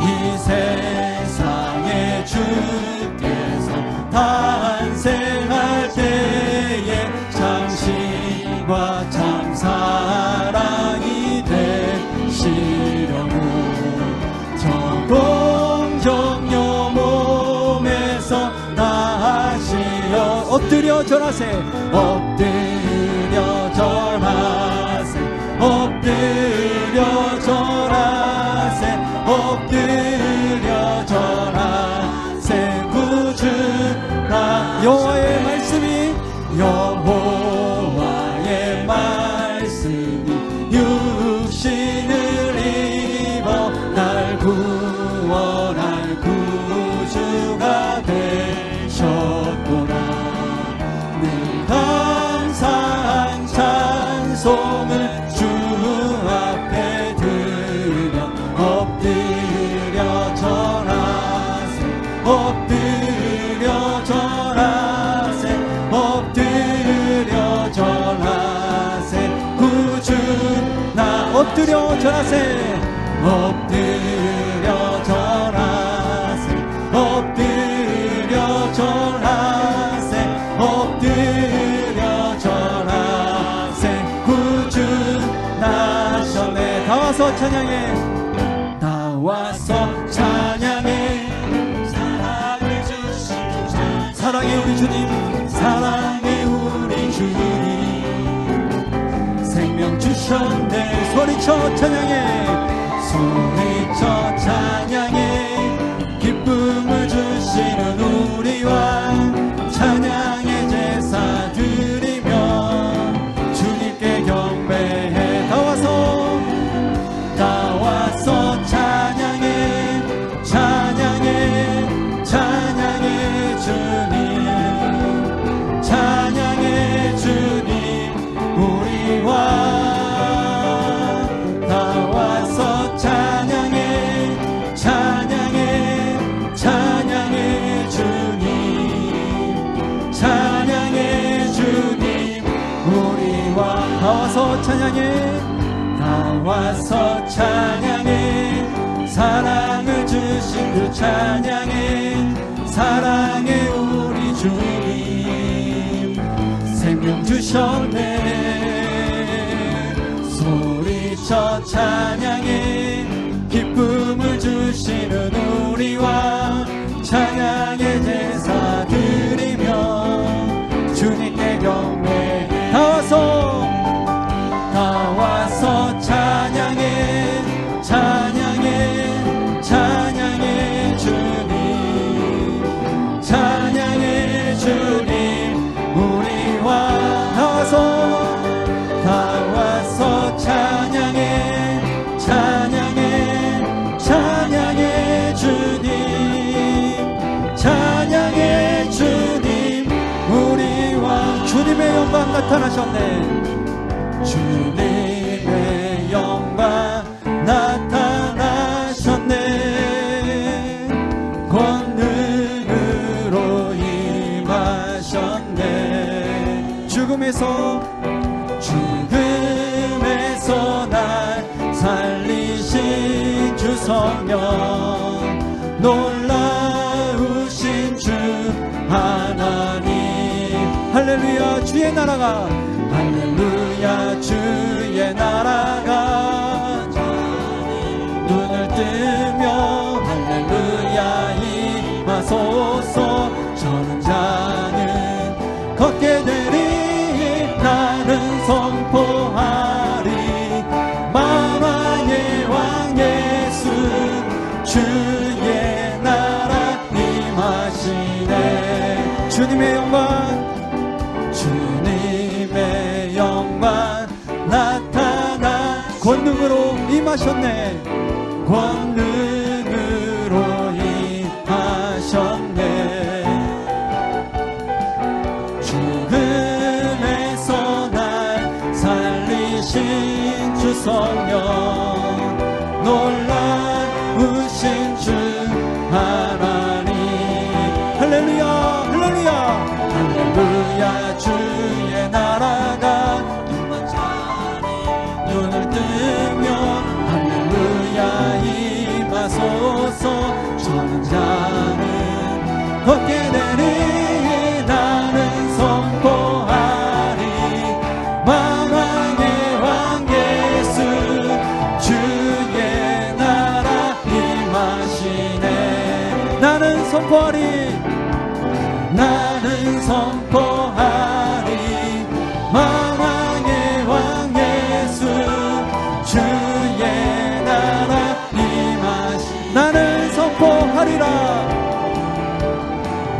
이 세상에 주께서 탄생할 때에 참신과 참사랑이 되시려고 저 공정녀 몸에서 나시어 엎드려 절하세 엎 엎드려 절하세. 엎드려 절하세. 엎드려 절하세. 엎드려 절하세. 구주 나셨네. 다 와서 찬양해. 다 와서 찬양해. 사랑을 주신 주 사랑해 우리 주님 주셨네 사랑을 주신 그 찬양해 사랑해 우리 주님. 생명 주셨네. 소리쳐 찬양해. 기쁨을 주시는 우리 왕 찬양의 제사 드리며 주님께 경배 다와 나타나셨네. 주님의 영광 나타나셨네. 권능으로 임하셨네. 죽음에서 죽음에서 날 살리신 주 성령. 놀 할렐루야 주의 나라가. 할렐루야 주 권능 하리라.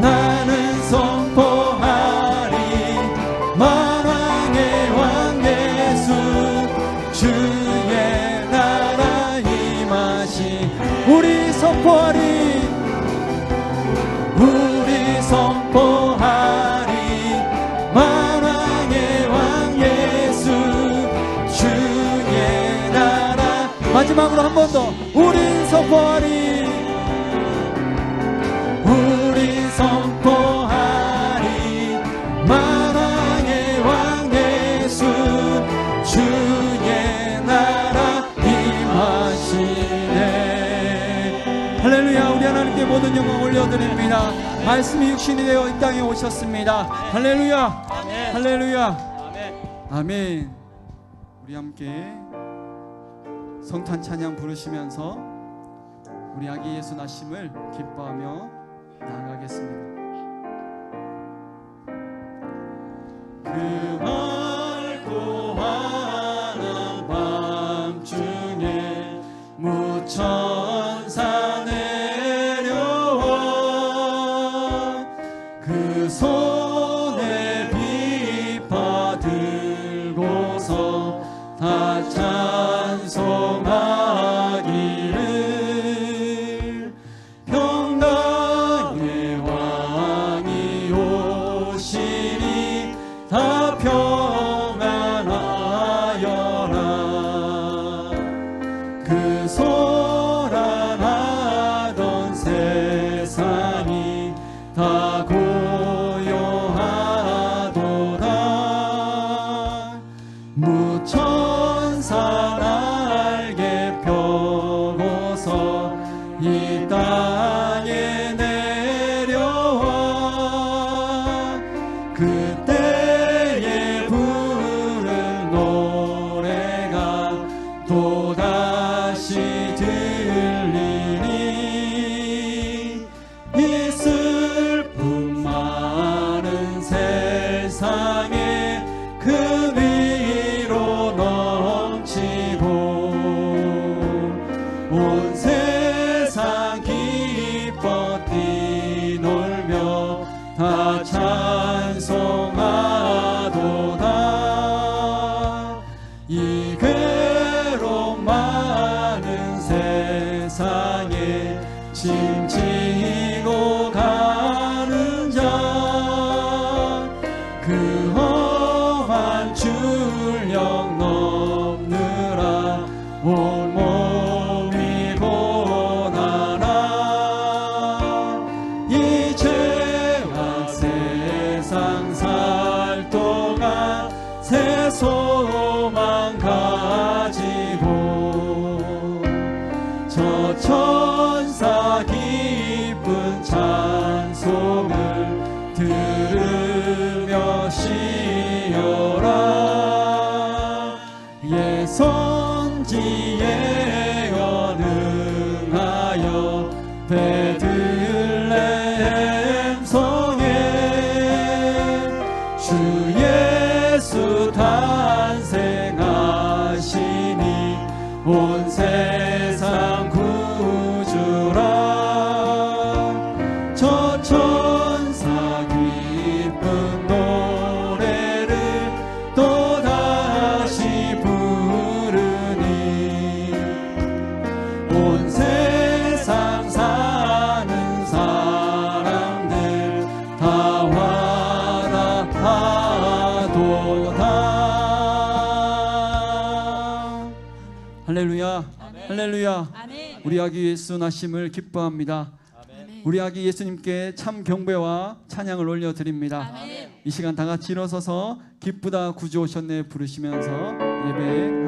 나는 선포하리. 만왕의 왕 예수 주의 나라 임하시. 우리 선포하리. 우리 선포하리. 만왕의 왕 예수 주의 나라. 마지막으로 한 번 더. 우리 선포하리 있습니다. 말씀이 육신이 되어 이 땅에 오셨습니다. 할렐루야. 할렐루야. 아멘. 우리 함께 성탄 찬양 부르시면서 우리 아기 예수 나심을 기뻐하며 나아가겠습니다. 그 Almighty. 온 세상 기뻐 뛰놀며 다 찬송하도다. 이그로 많은 세상에 심지고 가는 자그 험한 줄령 넘느라 온 천지에 언응하여 대들 우리 아기 예수 나심을 기뻐합니다. 아멘. 우리 아기 예수님께 참 경배와 찬양을 올려드립니다. 아멘. 이 시간 다 같이 일어서서 기쁘다 구주 오셨네 부르시면서 예배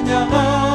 Hanya